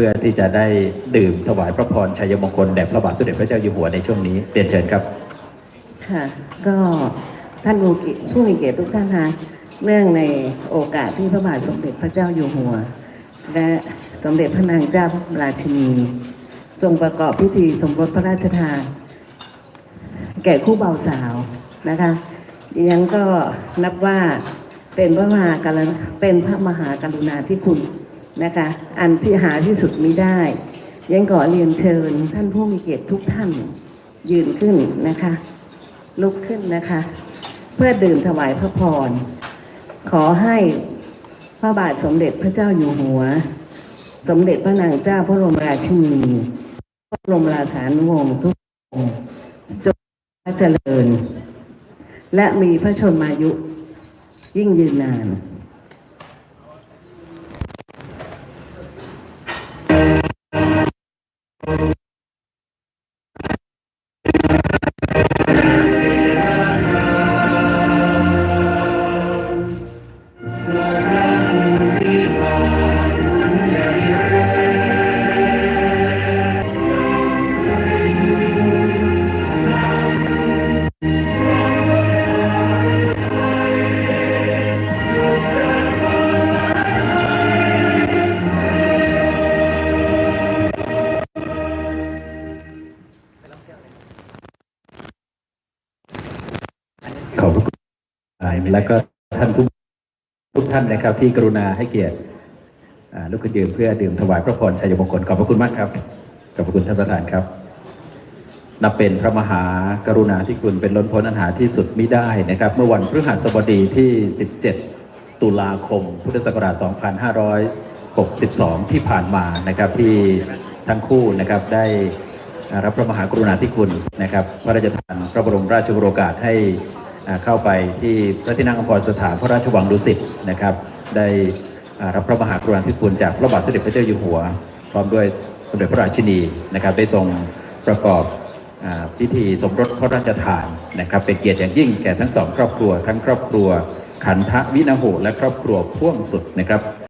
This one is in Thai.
พื่อที่จะได้ดื่มถวายพระพรชัยมงคลแด่พระบาทสมเด็จพระเจ้าอยู่หัวในช่วงนี้เรียนเชิญครับ ค่ะ ก็ท่านผู้มีเกียรติทุกท่านคะเนื่องในโอกาสที่พระบาทสมเด็จพระเจ้าอยู่หัว และสมเด็จพระนางเจ้าพระบรมราชินี ทรงประกอบพิธีสมรสพระราชทานแก่คู่เบาสาวนะคะดิฉันก็นับว่าเป็นพระมหากรุณาเป็นพระมหากรุณาธิคุณ นะคะ อันที่หาที่สุดมิได้ ยังขอเรียนเชิญท่านผู้มีเกียรติทุกท่านยืนขึ้นนะคะ ลุกขึ้นนะคะ เพื่อดื่มถวายพระพร ขอให้พระบาทสมเด็จพระเจ้าอยู่หัว สมเด็จพระนางเจ้าพระบรมราชินี พระบรมราชานุวงศ์ทุกองค์จงเจริญ และมีพระชนมายุยิ่งยืนนาน และก็ท่านผู้ทุกท่านนะครับ ที่กรุณาให้เกียรติลุกขึ้นยืนเพื่อดื่มถวายพระพรชัยมงคลขอบพระคุณมากครับขอบพระคุณท่านประธานครับ นับเป็นพระมหากรุณาธิคุณเป็นล้นพ้นอันหาที่สุดมิได้นะครับ เมื่อวันพฤหัสบดีที่ 17 ตุลาคม พุทธศักราช 2562 ที่ผ่านมานะครับที่ทั้งคู่นะครับได้รับพระมหากรุณาธิคุณนะครับ พระราชทานพระบรมราชโองการให้ เข้าไปที่พระที่นั่งอภรสถานพระราชวังดุสิตนะครับ ได้รับพระมหากรุณาธิคุณจากพระบาทสมเด็จพระเจ้าอยู่หัว พร้อมด้วยสมเด็จพระราชินีนะครับ ได้ทรงประกอบพิธีสมรสพระราชทานนะครับ เป็นเกียรติอย่างยิ่งแก่ทั้งสองครอบครัว ทั้งครอบครัวขันทวินาโหและครอบครัวพ่วงสุดนะครับ